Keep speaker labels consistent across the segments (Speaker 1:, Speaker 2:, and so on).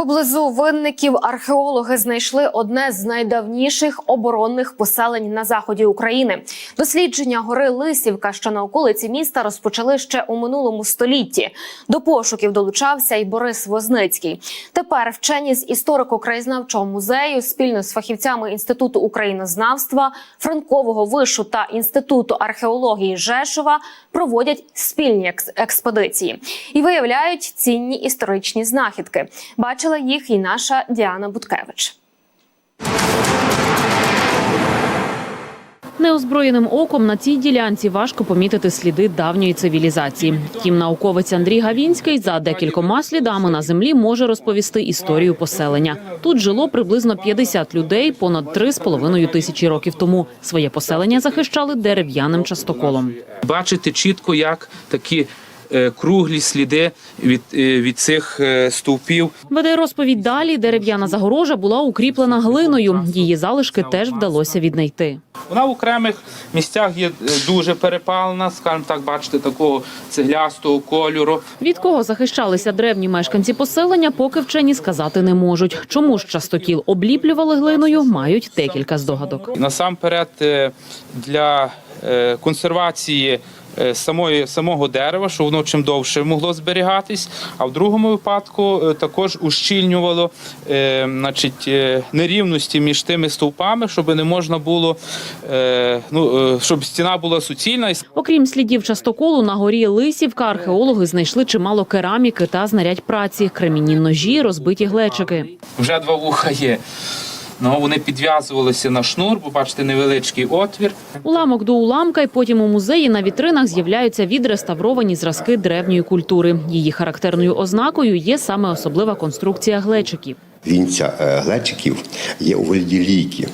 Speaker 1: Поблизу винників археологи знайшли одне з найдавніших оборонних поселень на заході України. Дослідження гори Лисівка, що на околиці міста, розпочали ще у минулому столітті. До пошуків долучався і Борис Возницький. Тепер вчені з історико-краєзнавчого музею спільно з фахівцями інституту українознавства, Франкового вишу та інституту археології Жешова проводять спільні експедиції і виявляють цінні історичні знахідки. Бачила їх і наша Діана Буткевич.
Speaker 2: Неозброєним оком на цій ділянці важко помітити сліди давньої цивілізації. Втім, науковець Андрій Гавінський за декількома слідами на землі може розповісти історію поселення. Тут жило приблизно 50 людей понад 3,5 тисячі років тому. Своє поселення захищали дерев'яним частоколом.
Speaker 3: бачити чітко, як такі круглі сліди від, е, від цих е, стовпів.
Speaker 2: Веде розповідь далі. Дерев'яна загорожа була укріплена глиною. Її залишки теж вдалося віднайти.
Speaker 3: Вона в окремих місцях є е, дуже перепалена, скажімо так, бачите, такого цеглястого кольору.
Speaker 2: Від кого захищалися древні мешканці поселення, поки вчені сказати не можуть. Чому ж частокіл обліплювали глиною, мають декілька здогадок.
Speaker 3: Насамперед е, для е, консервації е, самої, самого дерева, щоб воно чим довше могло зберігатись, а в другому випадку е, також ущільнювало е, значить, е, нерівності між тими стовпами, щоб не можна було, е, ну, е, щоб стіна була суцільна.
Speaker 2: Окрім слідів частоколу, на горі Лисівка археологи знайшли чимало кераміки та знарядь праці, кремінні ножі, розбиті глечики.
Speaker 3: Вже два вуха є. Ну, вони підв'язувалися на шнур, бо бачите невеличкий отвір.
Speaker 2: Уламок до уламка, і потім у музеї на вітринах з'являються відреставровані зразки древньої культури. Її характерною ознакою є саме особлива конструкція глечиків.
Speaker 4: Вінця е, глечиків є у вигляді лійки.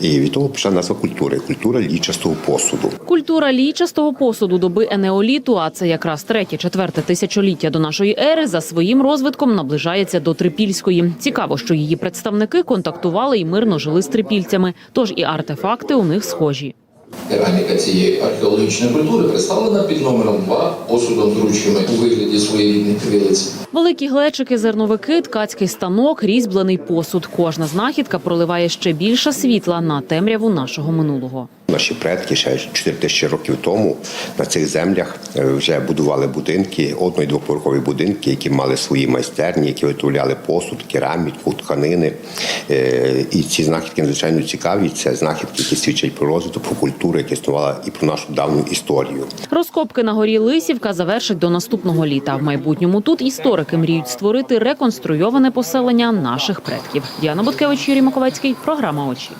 Speaker 4: І від того пішла назва культури культура лічастого посуду.
Speaker 2: Культура лійчастого посуду доби енеоліту, а це якраз третє-четверте тисячоліття до нашої ери, за своїм розвитком наближається до трипільської. Цікаво, що її представники контактували і мирно жили з трипільцями, тож і артефакти у них схожі.
Speaker 5: Кераміка цієї археологічної культури представлена під номером 2 посудом ручками у вигляді своєрідних крилиці.
Speaker 2: Великі глечики, зерновики, ткацький станок, різьблений посуд. Кожна знахідка проливає ще більше світла на темряву нашого минулого.
Speaker 4: Наші предки ще 4 тисячі років тому на цих землях е, вже будували будинки, одно- і двоповерхові будинки, які мали свої майстерні, які виготовляли посуд, кераміку, тканини. Е, І ці знахідки надзвичайно цікаві. Це знахідки, які свідчать про розвиток, про культуру, яка існувала і про нашу давню історію.
Speaker 2: Розкопки на горі Лисівка завершать до наступного літа. В майбутньому тут історики мріють створити реконструйоване поселення наших предків. Діана Буткевич, Юрій Маковецький, програма очі.